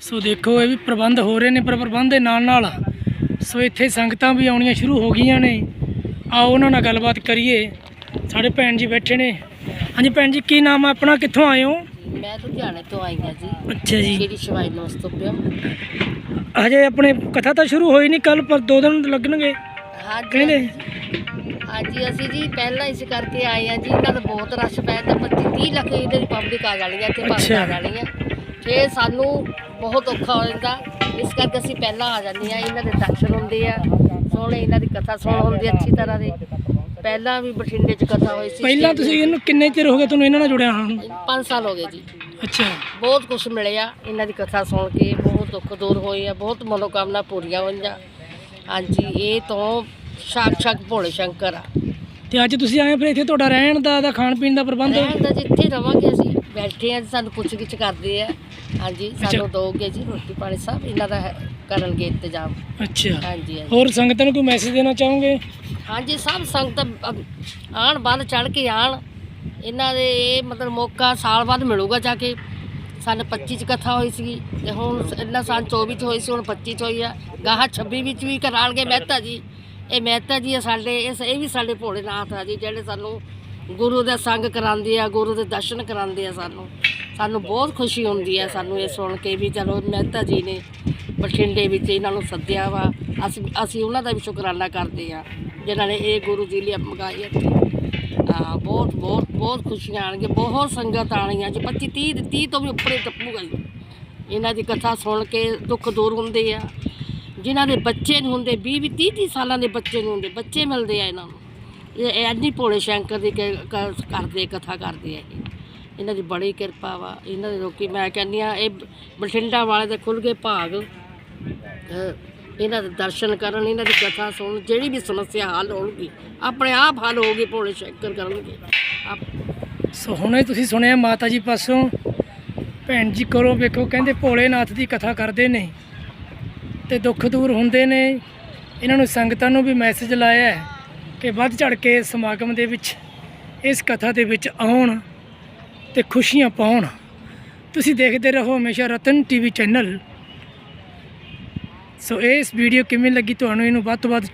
ਸੋ ਦੇਖੋ ਇਹ ਵੀ ਪ੍ਰਬੰਧ ਹੋ ਰਹੇ ਨੇ ਪਰ ਪ੍ਰਬੰਧ ਦੇ ਨਾਲ ਨਾਲ ਸੋ ਇੱਥੇ ਸੰਗਤਾਂ ਵੀ ਆਉਣੀਆਂ ਸ਼ੁਰੂ ਹੋ ਗਈਆਂ ਨੇ। ਆਓ ਉਹਨਾਂ ਨਾਲ ਗੱਲਬਾਤ ਕਰੀਏ। ਸਾਡੇ ਭੈਣ ਜੀ ਬੈਠੇ ਨੇ। ਹਾਂਜੀ ਭੈਣ ਜੀ ਕੀ ਨਾਮ ਆ ਆਪਣਾ? ਕਿੱਥੋਂ ਆਏ ਹੋ? ਮੈਂ ਲੁਧਿਆਣੇ ਤੋਂ ਆਈ ਹਾਂ ਜੀ। ਅੱਛਾ ਜੀ। ਸ਼ਿਵਾਈ ਹਜੇ ਆਪਣੇ ਕਥਾ ਤਾਂ ਸ਼ੁਰੂ ਹੋਈ ਨਹੀਂ ਕੱਲ ਪਰ ਦੋ ਦਿਨ ਲੱਗਣਗੇ। ਕਹਿੰਦੇ? ਹਾਂਜੀ ਅਸੀਂ ਜੀ ਪਹਿਲਾਂ ਇਸ ਕਰਕੇ ਆਏ ਹਾਂ ਜੀ। ਇਹਨਾਂ ਦਾ ਬਹੁਤ ਰਸ਼ ਪੈ ਜਾਂਦਾ 25 30 ਲੱਖ ਇਹਦੇ ਪਬਲਿਕ ਆ ਜਾਣੀ ਹੈ ਇੱਥੇ ਭਗਤ। ਆ ਜਾਣੀ ਫੇਰ ਸਾਨੂੰ ਬਹੁਤ ਔਖਾ ਹੋ ਜਾਂਦਾ। ਇਸ ਕਰਕੇ ਅਸੀਂ ਪਹਿਲਾਂ ਆ ਜਾਂਦੇ ਹਾਂ ਇਹਨਾਂ ਦੇ ਦਰਸ਼ਨ ਹੁੰਦੇ ਆ ਸੋਹਣੇ ਇਹਨਾਂ ਦੀ ਕਥਾ ਸੁਣ ਹੁੰਦੀ ਅੱਛੀ ਤਰ੍ਹਾਂ ਦੀ। ਪਹਿਲਾਂ ਵੀ ਬਠਿੰਡੇ 'ਚ ਕਥਾ ਹੋਈ ਸੀ ਪਹਿਲਾਂ ਤੁਸੀਂ ਇਹਨੂੰ ਕਿੰਨੇ ਚਿਰ ਹੋ ਗਿਆ ਤੁਹਾਨੂੰ ਇਹਨਾਂ ਨਾਲ ਜੁੜਿਆ ਹਾਂ 5 ਸਾਲ ਹੋ ਗਏ ਜੀ। ਅੱਛਾ। ਬਹੁਤ ਕੁਝ ਮਿਲਿਆ ਇਹਨਾਂ ਦੀ ਕਥਾ ਸੁਣ ਕੇ ਬਹੁਤ ਦੁੱਖ ਦੂਰ ਹੋਏ ਆ ਬਹੁਤ ਮਨੋਕਾਮਨਾ ਪੂਰੀਆਂ ਹੋਈਆਂ। ਹਾਂਜੀ ਇਹ ਤੋਂ ਸਾਕਸ਼ਾਤ ਭੋਲੇ ਸ਼ੰਕਰ ਆ। ਤੇ ਅੱਜ ਤੁਸੀਂ ਆਏ ਫਿਰ ਇੱਥੇ ਤੁਹਾਡਾ ਰਹਿਣ ਦਾ ਦਾ ਖਾਣ ਪੀਣ ਦਾ ਪ੍ਰਬੰਧ? ਰਹਿਣ ਦਾ ਜਿੱਥੇ ਰਵਾਂਗੇ ਅਸੀਂ ਬੈਠੇ ਆ ਜੀ, ਸਾਨੂੰ ਪੁੱਛ ਗਿੱਛ ਕਰਦੇ ਆ। ਹਾਂਜੀ ਸਾਨੂੰ ਦੋਗੇ ਜੀ ਰੋਟੀ ਪਾਣੀ ਸਭ ਇਹਨਾਂ ਦਾ ਹੈ- ਕਰਨਗੇ ਇੰਤਜ਼ਾਮ। ਅੱਛਾ। ਹਾਂਜੀ ਹਾਂਜੀ। ਹੋਰ ਸੰਗਤਾਂ ਨੂੰ ਕੋਈ ਮੈਸੇਜ ਦੇਣਾ ਚਾਹੋਗੇ? ਹਾਂਜੀ ਸਭ ਸੰਗਤ ਅ- ਆਉਣ ਵੱਧ ਚੜ ਕੇ ਆਣ। ਇਹਨਾਂ ਦੇ ਇਹ ਮਤਲਬ ਮੌਕਾ ਸਾਲ ਬਾਅਦ ਮਿਲੂਗਾ ਜਾ ਕੇ। ਸਨ 25 ਚ ਕਥਾ ਹੋਈ ਸੀ ਤੇ ਹੁਣ ਇਹਨਾਂ ਸਨ 24 ਚ ਹੋਈ ਸੀ ਹੁਣ 25 ਚ ਹੋਈ ਆ। ਗਾਹਾਂ 26 ਵਿੱਚ ਵੀ ਕਰਾਣਗੇ ਮਹਿਤਾ ਜੀ। ਇਹ ਮਹਿਤਾ ਜੀ ਆ ਸਾਡੇ ਇਸ ਇਹ ਵੀ ਸਾਡੇ ਭੋਲੇਨਾਥ ਆ ਜੀ ਜਿਹੜੇ ਸਾਨੂੰ ਗੁਰੂ ਦਾ ਸੰਗ ਕਰਾਉਂਦੇ ਆ, ਗੁਰੂ ਦੇ ਦਰਸ਼ਨ ਕਰਾਉਂਦੇ ਆ ਸਾਨੂੰ। ਸਾਨੂੰ ਬਹੁਤ ਖੁਸ਼ੀ ਹੁੰਦੀ ਹੈ ਸਾਨੂੰ ਇਹ ਸੁਣ ਕੇ ਵੀ ਚਲੋ ਮਹਿਤਾ ਜੀ ਨੇ ਬਠਿੰਡੇ ਵਿੱਚ ਇਹਨਾਂ ਨੂੰ ਸੱਦਿਆ ਵਾ। ਅਸੀਂ ਅਸੀਂ ਉਹਨਾਂ ਦਾ ਵੀ ਸ਼ੁਕਰਾਨਾ ਕਰਦੇ ਆ, ਜਿਨ੍ਹਾਂ ਨੇ ਇਹ ਗੁਰੂ ਜੀ ਲਈ ਮੰਗਾਈ ਹੈ ਆ ਬਹੁਤ ਬਹੁਤ ਬਹੁਤ ਖੁਸ਼ੀਆਂ ਆਣਗੀਆਂ, ਬਹੁਤ ਸੰਗਤ ਆਣਗੀਆਂ, ਜੀ 25 30 30 ਤੋਂ ਵੀ ਉੱਪਰੇ ਟੱਪੂਗਾ ਜੀ। ਇਹਨਾਂ ਦੀ ਕਥਾ ਸੁਣ ਕੇ ਦੁੱਖ ਦੂਰ ਹੁੰਦੇ ਆ। ਜਿਨ੍ਹਾਂ ਦੇ ਬੱਚੇ ਨੂੰ ਹੁੰਦੇ 20 20 30 30 ਸਾਲਾਂ ਦੇ ਬੱਚੇ ਨੂੰ ਹੁੰਦੇ, ਬੱਚੇ ਮਿਲਦੇ ਆ ਇਹਨਾਂ ਨੂੰ। ਇਹ ਇਹ ਭੋਲੇ ਸ਼ੰਕਰ ਦੀ ਕ- ਕ- ਕਰਦੇ, ਕਥਾ ਕਰਦੇ ਆ ਇਹ। ਇਹਨਾਂ ਦੀ ਬੜੀ ਕਿਰਪਾ ਵਾ। ਇਹਨਾਂ ਦੇ ਲੋਕੀ ਮੈਂ ਕਹਿੰਦੀ ਆ ਇਹ ਬਠਿੰਡਾ ਵਾਲੇ ਦੇ ਖੁੱਲ ਗਏ ਭਾਗ। ਅਹ ਇਹਨਾਂ ਦੇ ਦਰਸ਼ਨ ਕਰਨ, ਇਹਨਾਂ ਦੀ ਕਥਾ ਸੁਣ ਜਿਹੜੀ ਵੀ ਸਮੱਸਿਆ ਹੱਲ ਹੋਊਗੀ, ਆਪਣੇ ਆਪ ਹੱਲ ਹੋਊਗੀ, ਭੋਲੇ ਸ਼ੰਕਰ ਕਰਨਗੇ। ਆਪ ਸੋ ਹੁਣੇ ਤੁਸੀਂ ਸੁਣਿਆ ਮਾਤਾ ਜੀ ਪਾਸੋਂ, ਭੈਣ ਜੀ ਕਰੋ ਵੇਖੋ, ਕਹਿੰਦੇ ਭੋਲੇਨਾਥ ਦੀ ਕਥਾ ਕਰਦੇ ਨੇ ਤੇ ਦੁੱਖ ਦੂਰ ਹੁੰਦੇ ਨੇ। ਇਹਨਾਂ ਨੂੰ ਸੰਗਤਾਂ ਨੂੰ ਵੀ ਮੈਸੇਜ ਲਾਇਆ ਹੈ। ਕਿ ਵੱਧ ਚੜ ਕੇ ਸਮਾਗਮ ਦੇ ਵਿੱਚ, ਇਸ ਕਥਾ ਦੇ ਵਿੱਚ ਆਉਣ ਤੇ ਖੁਸ਼ੀਆਂ ਪਾਉਣ। ਤੁਸੀਂ ਦੇਖਦੇ ਰਹੋ ਹਮੇਸ਼ਾ ਰਤਨ ਟੀਵੀ ਚੈਨਲ। ਸੋ ਇਸ ਵੀਡੀਓ ਕਿਵੇਂ ਲੱਗੀ ਤੁਹਾਨੂੰ ਇਹਨੂੰ ਵੱਧ ਤੋਂ ਵੱਧ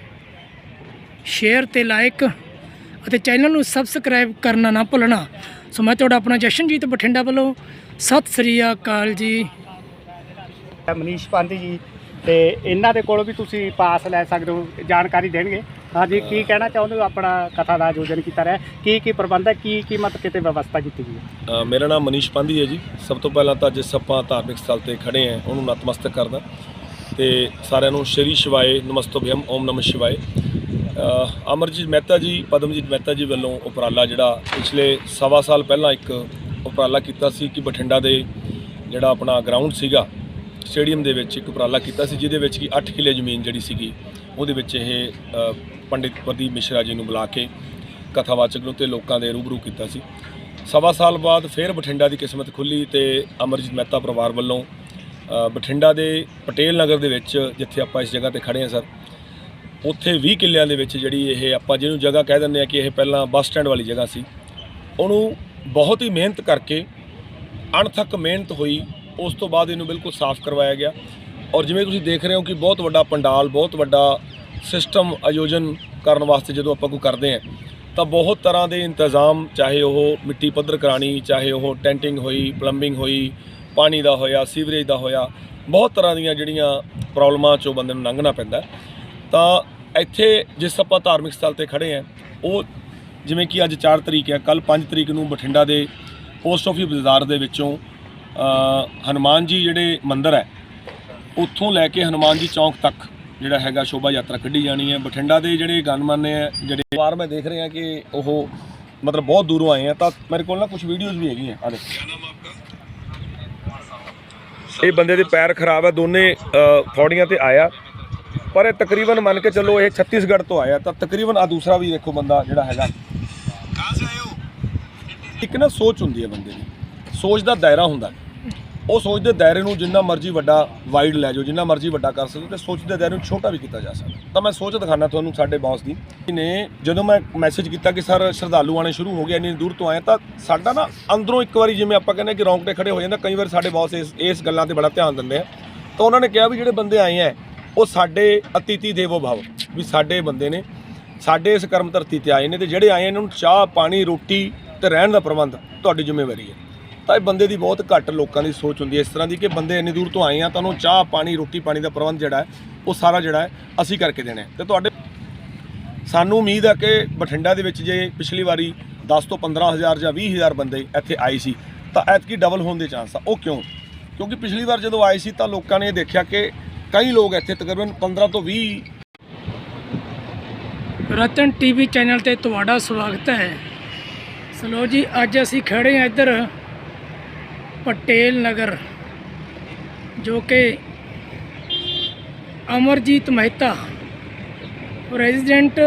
ਸ਼ੇਅਰ ਤੇ ਲਾਈਕ ਅਤੇ ਚੈਨਲ ਨੂੰ ਸਬਸਕ੍ਰਾਈਬ ਕਰਨਾ ਨਾ ਭੁੱਲਣਾ। ਸੋ ਮੈਂ ਤੁਹਾਡਾ ਆਪਣਾ ਜਸ਼ਨਜੀਤ ਬਠਿੰਡਾ ਵੱਲੋਂ ਸਤਿ ਸ੍ਰੀ ਅਕਾਲ ਜੀ। ਮਨੀਸ਼ ਪਾਂਧੀ ਜੀ ਤੇ ਇਹਨਾਂ ਦੇ ਕੋਲੋਂ ਵੀ ਤੁਸੀਂ ਪਾਸ ਲੈ ਸਕਦੇ ਹੋ, ਜਾਣਕਾਰੀ ਦੇਣਗੇ। ਹਾਂਜੀ ਕੀ ਕਹਿਣਾ ਚਾਹੁੰਦੇ ਹੋ ਆਪਣਾ ਕਥਾ ਦਾ ਆਯੋਜਨ ਕੀਤਾ ਰਿਹਾ? ਕੀ ਕੀ ਪ੍ਰਬੰਧ ਹੈ? ਕੀ ਕੀਮਤ ਕਿਤੇ ਵਿਵਸਥਾ ਕੀਤੀ ਗਈ ਹੈ? ਅ, ਮੇਰਾ ਨਾਮ ਮਨੀਸ਼ ਪਾਂਧੀ ਹੈ ਜੀ। ਸਭ ਤੋਂ ਪਹਿਲਾਂ ਤਾਂ ਜਿਸ ਆਪਾਂ ਧਾਰਮਿਕ ਸਥਲ ਤੇ ਖੜੇ ਆਂ ਉਹਨੂੰ ਨਤਮਸਤਕ ਕਰਦਾ। ਤੇ ਸਾਰਿਆਂ ਨੂੰ ਸ਼੍ਰੀ ਸ਼ਿਵਾਏ ਨਮਸਤੋਭਯਮ ਓਮ ਨਮঃ ਸ਼ਿਵਾਏ। ਅ, ਅਮਰਜੀਤ ਮਹਿਤਾ ਜੀ ਪਦਮਜੀਤ ਮਹਿਤਾ ਜੀ ਵੱਲੋਂ ਉਪਰਾਲਾ ਜਿਹੜਾ ਪਿਛਲੇ ਸਵਾ ਸਾਲ ਪਹਿਲਾਂ ਇੱਕ ਉਪਰਾਲਾ ਕੀਤਾ ਸੀ ਕਿ ਬਠਿੰਡਾ ਦੇ ਜਿਹੜਾ ਆਪਣਾ ਗਰਾਊਂਡ ਸੀਗਾ ਸਟੇਡੀਅਮ ਦੇ ਵਿੱਚ ਇੱਕ ਉਪਰਾਲਾ ਕੀਤਾ ਸੀ ਜਿਹਦੇ ਵਿੱਚ ਕਿ 8 ਕਿੱਲੇ ਜ਼ਮੀਨ ਜਿਹੜੀ ਸੀਗੀ ਉਹਦੇ ਵਿੱਚ ਇਹ ਪੰਡਿਤ ਪ੍ਰਦੀਪ ਮਿਸ਼ਰਾ ਜੀ ਨੂੰ ਬੁਲਾ ਕੇ ਕਥਾਵਾਚਕ ਨੂੰ ਤੇ ਲੋਕਾਂ ਦੇ ਰੂਬਰੂ ਕੀਤਾ ਸੀ। ਸਵਾ ਸਾਲ ਬਾਅਦ ਫਿਰ ਬਠਿੰਡਾ ਦੀ ਕਿਸਮਤ ਖੁੱਲੀ ਤੇ ਅਮਰਜੀਤ ਮਹਿਤਾ ਪਰਿਵਾਰ ਵੱਲੋਂ ਬਠਿੰਡਾ ਦੇ ਪਟੇਲ ਨਗਰ ਦੇ ਵਿੱਚ ਜਿੱਥੇ ਆਪਾਂ ਇਸ ਜਗ੍ਹਾ ਤੇ ਖੜੇ ਹਾਂ ਸਰ, ਉੱਥੇ 20 ਕਿੱਲਿਆਂ ਦੇ ਵਿੱਚ ਜਿਹੜੀ ਇਹ ਆਪਾਂ ਜਿਹਨੂੰ ਜਗ੍ਹਾ ਕਹਿ ਦਿੰਦੇ ਆ ਕਿ ਇਹ ਪਹਿਲਾਂ ਬੱਸ ਸਟੈਂਡ ਵਾਲੀ ਜਗ੍ਹਾ ਸੀ, ਉਹਨੂੰ ਬਹੁਤ ਹੀ ਮਿਹਨਤ ਕਰਕੇ ਅਣਥੱਕ ਮਿਹਨਤ ਹੋਈ, ਉਸ ਤੋਂ ਬਾਅਦ ਇਹਨੂੰ ਬਿਲਕੁਲ ਸਾਫ਼ ਕਰਵਾਇਆ ਗਿਆ। ਔਰ ਜਿਵੇਂ ਤੁਸੀਂ ਦੇਖ ਰਹੇ ਹੋ ਕਿ ਬਹੁਤ ਵੱਡਾ ਪੰਡਾਲ ਬਹੁਤ ਵੱਡਾ ਸਿਸਟਮ ਆਯੋਜਨ ਕਰਨ ਵਾਸਤੇ ਜਦੋਂ ਆਪਾਂ ਕੋਈ ਕਰਦੇ ਹਾਂ ਤਾਂ ਬਹੁਤ ਤਰ੍ਹਾਂ ਦੇ ਇੰਤਜ਼ਾਮ ਚਾਹੇ ਉਹ ਮਿੱਟੀ ਪੱਧਰ ਕਰਾਣੀ ਚਾਹੇ ਉਹ ਟੈਂਟਿੰਗ ਹੋਈ ਪਲੰਬਿੰਗ ਹੋਈ ਪਾਣੀ ਦਾ ਹੋਇਆ ਸੀਵਰੇਜ ਦਾ ਹੋਇਆ ਬਹੁਤ ਤਰ੍ਹਾਂ ਦੀਆਂ ਜਿਹੜੀਆਂ ਪ੍ਰੋਬਲਮਾਂ ਚੋਂ ਬੰਦੇ ਨੂੰ ਲੰਘਣਾ ਪੈਂਦਾ ਤਾਂ ਇੱਥੇ ਜਿਸ ਆਪਾਂ ਧਾਰਮਿਕ ਸਥਲ ਤੇ ਖੜੇ ਆ ਉਹ ਜਿਵੇਂ ਕਿ ਅੱਜ 4 ਤਰੀਕ ਹੈ ਕੱਲ 5 ਤਰੀਕ ਨੂੰ ਬਠਿੰਡਾ ਦੇ ਪੋਸਟ ਆਫਿਸ ਬਾਜ਼ਾਰ ਦੇ ਵਿੱਚੋਂ ਅ, ਹਨੂਮਾਨ ਜੀ ਜਿਹੜੇ ਮੰਦਿਰ ਹੈ ਉੱਥੋਂ ਲੈ ਕੇ ਹਨੂਮਾਨ ਜੀ ਚੌਂਕ ਤੱਕ ਜਿਹੜਾ ਹੈਗਾ ਸ਼ੋਭਾ ਯਾਤਰਾ ਕੱਢੀ ਜਾਣੀ ਹੈ। ਬਠਿੰਡਾ ਦੇ ਜਿਹੜੇ ਗਨਮਨ ਨੇ ਜਿਹੜੇ ਵਾਰ ਮੈਂ ਦੇਖ ਰਿਹਾ ਕਿ ਉਹ ਮਤਲਬ ਬਹੁਤ ਦੂਰੋਂ ਆਏ ਆ ਤਾਂ ਮੇਰੇ ਕੋਲ ਨਾ ਕੁਝ ਵੀਡੀਓਜ਼ ਵੀ ਹੈਗੀਆਂ ਆ ਦੇਖੋ ਇਹ ਬੰਦੇ ਦੇ ਪੈਰ ਖਰਾਬ ਹੈ ਦੋਨੇ ਫੌੜੀਆਂ ਤੇ ਆਇਆ। ਪਰ ਇਹ ਤਕਰੀਬਨ ਮੰਨ ਕੇ ਚੱਲੋ ਇਹ ਛੱਤੀਸਗੜ੍ਹ ਤੋਂ ਆਇਆ ਤਾਂ ਤਕਰੀਬਨ ਆ ਦੂਸਰਾ ਵੀ ਦੇਖੋ ਬੰਦਾ ਜਿਹੜਾ ਹੈਗਾ। ਇੱਕ ਨਾ ਸੋਚ ਹੁੰਦੀ ਹੈ ਬੰਦੇ ਦੀ। ਸੋਚ ਦਾ ਦਾਇਰਾ ਹੁੰਦਾ। ਉਹ ਸੋਚਦੇ ਦਾਇਰੇ ਨੂੰ ਜਿੰਨਾ ਮਰਜ਼ੀ ਵੱਡਾ ਵਾਈਡ ਲੈ ਜਾਓ, ਜਿੰਨਾ ਮਰਜ਼ੀ ਵੱਡਾ ਕਰ ਸਕੋ ਤੇ ਸੋਚਦੇ ਦਾਇਰੇ ਨੂੰ ਛੋਟਾ ਵੀ ਕੀਤਾ ਜਾ ਸਕਦਾ। ਤਾਂ ਮੈਂ ਸੋਚ ਦਿਖਾਣਾ ਤੁਹਾਨੂੰ ਸਾਡੇ ਬੌਸ ਦੀ ਨੇ ਜਦੋਂ ਮੈਂ ਮੈਸੇਜ ਕੀਤਾ ਕਿ ਸਰ ਸ਼ਰਧਾਲੂ ਆਣੇ ਸ਼ੁਰੂ ਹੋ ਗਏ, ਇੰਨੀ ਦੂਰ ਤੋਂ ਆਏ ਤਾਂ ਸਾਡਾ ਨਾ ਅੰਦਰੋਂ ਇੱਕ ਵਾਰੀ ਜਿਵੇਂ ਆਪਾਂ ਕਹਿੰਦੇ ਕਿ ਰੌਂਗਟੇ ਖੜੇ ਹੋ ਜਾਂਦਾ ਕਈ ਵਾਰ ਸਾਡੇ ਬੌਸ ਇਸ ਇਸ ਗੱਲਾਂ ਤੇ ਬੜਾ ਧਿਆਨ ਦਿੰਦੇ ਆ। ਤਾਂ ਉਹਨਾਂ ਨੇ ਕਿਹਾ ਵੀ ਜਿਹੜੇ ਬੰਦੇ ਆਏ ਆ, ਉਹ ਸਾਡੇ ਅਤੀਤੀ ਦੇਵੋ ਭਵ, ਵੀ ਸਾਡੇ ਬੰਦੇ ਨੇ, ਸਾਡੇ ਇਸ ਕਰਮ ਧਰਤੀ ਤੇ ਆਏ ਨੇ ਤੇ ਜਿਹੜੇ ਆਏ ਨੇ ਇਹਨਾਂ ਨੂੰ ਚਾਹ, ਪਾਣੀ, ਰੋਟੀ ਤੇ ਰਹਿਣ ਦਾ ਪ੍ਰਬੰਧ ਤੁਹਾਡੀ ਜ਼ਿੰਮੇਵਾਰੀ ਹੈ। ਤਾਂ ਇਹ ਬੰਦੇ ਦੀ ਬਹੁਤ ਘੱਟ ਲੋਕਾਂ ਦੀ ਸੋਚ ਹੁੰਦੀ ਹੈ। ਇਸ ਤਰ੍ਹਾਂ ਦੀ ਕਿ ਬੰਦੇ ਇੰਨੀ ਦੂਰ ਤੋਂ ਆਏ ਆ ਤਾਂ ਉਹਨੂੰ ਚਾਹ, ਪਾਣੀ, ਰੋਟੀ, ਪਾਣੀ ਦਾ ਪ੍ਰਬੰਧ ਜਿਹੜਾ ਹੈ, ਉਹ ਸਾਰਾ ਜਿਹੜਾ ਹੈ, ਅਸੀਂ ਕਰਕੇ ਦੇਣਾ ਹੈ। ਤੇ ਤੁਹਾਡੇ ਸਾਨੂੰ ਉਮੀਦ ਹੈ ਕਿ ਬਠਿੰਡਾ ਦੇ ਵਿੱਚ ਜੇ ਪਿਛਲੀ ਵਾਰੀ 10 ਤੋਂ 15000 ਜਾਂ 20000 ਬੰਦੇ ਇੱਥੇ ਆਏ ਸੀ, ਤਾਂ ਐਤਕੀ ਡਬਲ ਹੋਣ ਦੇ ਚਾਂਸ ਆ। ਉਹ ਕਿਉਂ? ਕਿਉਂਕਿ ਪਿਛਲੀ ਵਾਰ ਜਦੋਂ ਆਏ ਸੀ ਤਾਂ ਲੋਕਾਂ ਨੇ ਇਹ ਦੇਖਿਆ ਕਿ ਕਈ ਲੋਕ ਇੱਥੇ ਤਕਰੀਬਨ 15 ਤੋਂ 20 ਰਤਨ ਟੀਵੀ ਚੈਨਲ ਤੇ ਤੁਹਾਡਾ ਸਵਾਗਤ ਹੈ। ਸਲੋ ਜੀ, ਅੱਜ ਅਸੀਂ ਖੜੇ ਹਾਂ ਇੱਧਰ ਪਟੇਲ ਨਗਰ, ਜੋ ਕਿ Amarjit Mehta president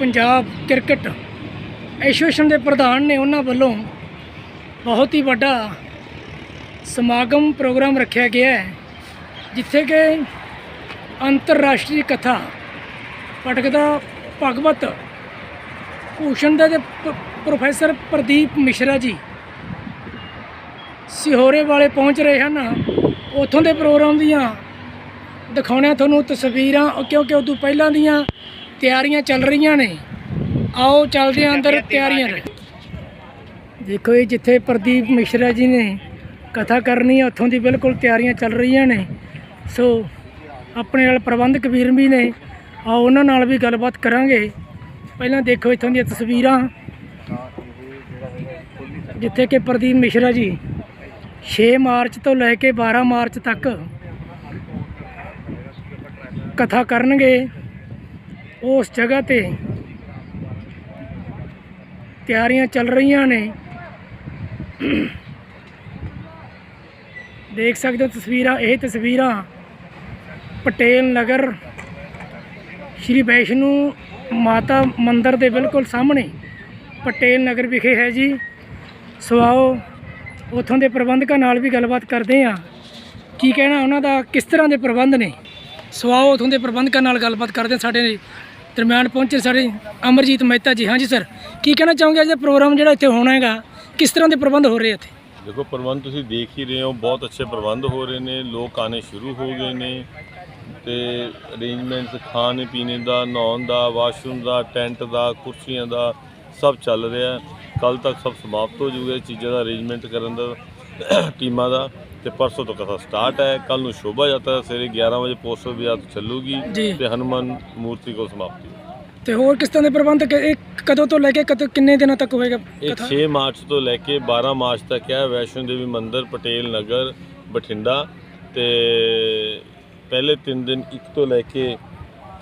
Punjab cricket association ਦੇ ਪ੍ਰਧਾਨ ਨੇ ਉਹਨਾਂ ਵੱਲੋਂ ਬਹੁਤ ਹੀ ਵੱਡਾ ਸਮਾਗਮ ਪ੍ਰੋਗਰਾਮ ਰੱਖਿਆ ਗਿਆ ਹੈ, ਜਿੱਥੇ ਕਿ ਅੰਤਰਰਾਸ਼ਟਰੀ ਕਥਾ ਪਟਕਦਾ ਭਗਵਤ, ਭੂਸ਼ਣ ਦੇ ਤੇ ਪ੍ਰੋਫੈਸਰ ਪ੍ਰਦੀਪ ਮਿਸ਼ਰਾ ਜੀ ਸਿਹੋਰੇ ਵਾਲੇ ਪਹੁੰਚ ਰਹੇ ਹਨ। ਉੱਥੋਂ ਦੇ ਪ੍ਰੋਗਰਾਮ ਦੀਆਂ ਦਿਖਾਉਣਿਆ ਤੁਹਾਨੂੰ ਤਸਵੀਰਾਂ ਕਿਉਂਕਿ ਉਦੋਂ ਪਹਿਲਾਂ ਦੀਆਂ ਤਿਆਰੀਆਂ ਚੱਲ ਰਹੀਆਂ ਨੇ। ਆਓ ਚੱਲਦੇ ਹਾਂ ਅੰਦਰ ਤਿਆਰੀਆਂ ਦੇ। ਦੇਖੋ ਇਹ ਜਿੱਥੇ ਪ੍ਰਦੀਪ ਮਿਸ਼ਰਾ ਜੀ ਨੇ ਕਥਾ ਕਰਨੀ ਹੈ ਉੱਥੋਂ ਦੀ ਬਿਲਕੁਲ ਤਿਆਰੀਆਂ ਚੱਲ ਰਹੀਆਂ ਨੇ। ਸੋ ਆਪਣੇ ਨਾਲ ਪ੍ਰਬੰਧਕ ਵੀਰ ਵੀ ਨੇ। ਆਓ ਉਹਨਾਂ ਨਾਲ ਵੀ ਗੱਲਬਾਤ ਕਰਾਂਗੇ। ਪਹਿਲਾਂ ਦੇਖੋ ਇੱਥੋਂ ਦੀਆਂ ਤਸਵੀਰਾਂ। ਜਿੱਥੇ ਕਿ ਪ੍ਰਦੀਪ ਮਿਸ਼ਰਾ ਜੀ 6 ਮਾਰਚ ਤੋਂ ਲੈ ਕੇ 12 ਮਾਰਚ ਤੱਕ ਕਥਾ ਕਰਨਗੇ। ਉਸ ਜਗ੍ਹਾ ਤੇ ਤਿਆਰੀਆਂ ਚੱਲ ਰਹੀਆਂ ਨੇ। ਦੇਖ ਸਕਦੇ ਹੋ ਤਸਵੀਰਾਂ, ਇਹ ਤਸਵੀਰਾਂ ਪਟੇਲ ਨਗਰ, ਸ਼੍ਰੀ ਵੈਸ਼ਨੂ ਮਾਤਾ ਮੰਦਿਰ ਦੇ ਬਿਲਕੁਲ ਸਾਹਮਣੇ। ਪਟੇਲ ਨਗਰ ਵਿਖੇ ਹੈ ਜੀ। ਸੋ ਆਓ ਉਥੋਂ ਦੇ ਪ੍ਰਬੰਧਕਾਂ ਨਾਲ ਵੀ ਗੱਲਬਾਤ ਕਰਦੇ ਹਾਂ। ਕੀ ਕਹਿਣਾ ਉਹਨਾਂ ਦਾ? ਕਿਸ ਤਰ੍ਹਾਂ ਦੇ ਪ੍ਰਬੰਧ ਨੇ? ਸੋ ਆਓ ਉਥੋਂ ਦੇ ਪ੍ਰਬੰਧਕਾਂ ਨਾਲ ਗੱਲਬਾਤ ਕਰਦੇ ਹਾਂ ਸਾਡੇ ਦਰਮਿਆਨ ਪਹੁੰਚੇ ਸਾਡੇ ਅਮਰਜੀਤ ਮਹਿਤਾ ਜੀ। ਹਾਂਜੀ ਸਰ, ਕੀ ਕਹਿਣਾ ਚਾਹੋਗੇ? ਅੱਜ ਦਾ ਪ੍ਰੋਗਰਾਮ ਜਿਹੜਾ ਇੱਥੇ ਹੋਣਾ ਹੈਗਾ, ਕਿਸ ਤਰ੍ਹਾਂ ਦੇ ਪ੍ਰਬੰਧ ਹੋ ਰਹੇ ਇੱਥੇ? ਦੇਖੋ, ਪ੍ਰਬੰਧ ਤੁਸੀਂ ਦੇਖ ਹੀ ਰਹੇ ਹੋ, ਬਹੁਤ ਅੱਛੇ ਪ੍ਰਬੰਧ ਹੋ ਰਹੇ ਨੇ, ਲੋਕ ਆਣੇ ਸ਼ੁਰੂ ਹੋ ਗਏ ਨੇ ਤੇ ਅਰੇਂਜਮੈਂਟਸ ਖਾਣੇ ਪੀਣੇ ਦਾ, ਨਹਾਉਣ ਦਾ ਵਾਸ਼ਰੂਮ ਦਾ ਟੈਂਟ ਦਾ, ਕੁਰਸੀਆਂ ਦਾ ਸਭ ਚੱਲ ਰਿਹਾ। ਕੱਲ ਤੱਕ ਸਭ ਸਮਾਪਤ ਹੋ ਜੂਗਾ ਚੀਜ਼ਾਂ ਦਾ ਅਰੇਂਜਮੈਂਟ ਕਰਨ ਦਾ ਟੀਮਾਂ ਦਾ ਤੇ ਪਰਸੋਂ ਤੋਂ ਕਥਾ ਸਟਾਰਟ ਹੈ। ਕੱਲ ਨੂੰ ਸ਼ੋਭਾ ਯਾਤਰਾ ਸਵੇਰੇ 11 ਵਜੇ ਪੋਸਟਰ ਤੋਂ ਚੱਲੂਗੀ ਜੀ। ਤੇ ਹਨੂਮਾਨ ਮੂਰਤੀ ਕੋਲ ਸਮਾਪਤੀ ਤੇ ਹੋਰ ਕਿਸ ਤਰ੍ਹਾਂ ਦੇ ਪ੍ਰਬੰਧ ਕ- ਇਹ ਕਦੋਂ ਤੋਂ ਲੈ ਕੇ ਕਦੋਂ ਕਿੰਨੇ ਦਿਨਾਂ ਤੱਕ ਹੋਏਗਾ ਇਹ ਕਥਾ? 6 ਮਾਰਚ ਤੋਂ ਲੈ ਕੇ 12 ਮਾਰਚ ਤੱਕ ਹੈ। ਵੈਸ਼ਨੋ ਦੇਵੀ ਮੰਦਿਰ ਪਟੇਲ ਨਗਰ ਬਠਿੰਡਾ ਤੇ ਪਹਿਲੇ 3 ਦਿਨ 1 ਤੋਂ ਲੈ ਕੇ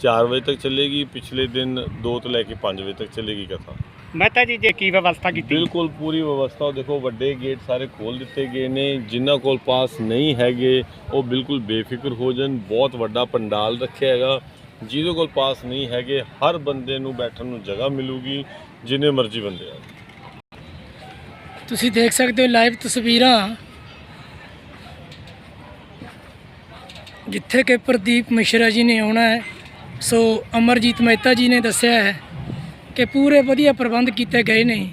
4 ਵਜੇ ਤੱਕ ਚੱਲੇਗੀ ਪਿਛਲੇ ਦਿਨ 2 ਤੋਂ ਲੈ ਕੇ 5 ਵਜੇ ਤੱਕ ਚੱਲੇਗੀ ਕਥਾ। ਮਹਿਤਾ ਜੀ ਜੇ ਕੀ ਵਿਵਸਥਾ ਕੀਤੀ? ਬਿਲਕੁਲ ਪੂਰੀ ਵਿਵਸਥਾ। ਉਹ ਦੇਖੋ ਵੱਡੇ ਗੇਟ ਸਾਰੇ ਖੋਲ ਦਿੱਤੇ ਗਏ ਨੇ। ਜਿਨ੍ਹਾਂ ਕੋਲ ਪਾਸ ਨਹੀਂ ਹੈਗੇ ਉਹ ਬਿਲਕੁਲ ਬੇਫਿਕਰ ਹੋ ਜਾਣ। ਬਹੁਤ ਵੱਡਾ ਪੰਡਾਲ ਰੱਖਿਆ ਹੈਗਾ। ਜਿਹਦੇ ਕੋਲ ਪਾਸ ਨਹੀਂ ਹੈਗੇ ਹਰ ਬੰਦੇ ਨੂੰ ਬੈਠਣ ਨੂੰ ਜਗ੍ਹਾ ਮਿਲੂਗੀ ਜਿੰਨੇ ਮਰਜ਼ੀ ਬੰਦੇ ਆ ਤੁਸੀਂ ਦੇਖ ਸਕਦੇ ਹੋ ਲਾਈਵ ਤਸਵੀਰਾਂ। ਜਿੱਥੇ ਕਿ ਪ੍ਰਦੀਪ ਮਿਸ਼ਰਾ ਜੀ ਨੇ ਆਉਣਾ ਹੈ। ਸੋ ਅਮਰਜੀਤ ਮਹਿਤਾ ਜੀ ਨੇ ਦੱਸਿਆ ਹੈ ਕਿ ਪੂਰੇ ਵਧੀਆ ਪ੍ਰਬੰਧ ਕੀਤੇ ਗਏ ਨੇ।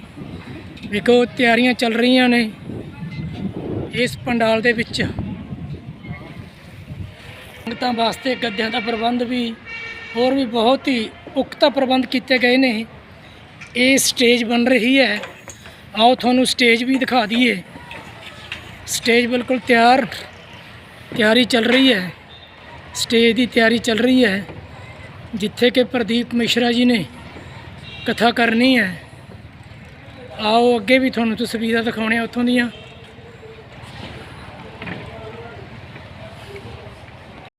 ਵੇਖੋ, ਤਿਆਰੀਆਂ ਚੱਲ ਰਹੀਆਂ ਨੇ ਇਸ ਪੰਡਾਲ ਦੇ ਵਿੱਚ। ਸੰਗਤਾਂ ਵਾਸਤੇ ਗੱਦਿਆਂ ਦਾ ਪ੍ਰਬੰਧ ਵੀ ਹੋਰ ਵੀ ਬਹੁਤ ਹੀ ਉਕਤਾ ਪ੍ਰਬੰਧ ਕੀਤੇ ਗਏ ਨੇ। ਇਹ ਸਟੇਜ ਬਣ ਰਹੀ ਹੈ। ਆਓ ਤੁਹਾਨੂੰ ਸਟੇਜ ਵੀ ਦਿਖਾ ਦਈਏ। ਸਟੇਜ ਬਿਲਕੁਲ ਤਿਆਰ, ਤਿਆਰੀ ਚੱਲ ਰਹੀ ਹੈ। ਸਟੇਜ ਦੀ ਤਿਆਰੀ ਚੱਲ ਰਹੀ ਹੈ। ਜਿੱਥੇ ਕਿ ਪ੍ਰਦੀਪ ਮਿਸ਼ਰਾ ਜੀ ਨੇ ਕਥਾ ਕਰਨੀ ਹੈ। ਆਓ ਅੱਗੇ ਵੀ ਤੁਹਾਨੂੰ ਤਸਵੀਰਾਂ ਦਿਖਾਉਣੇ ਉੱਥੋਂ ਦੀਆਂ।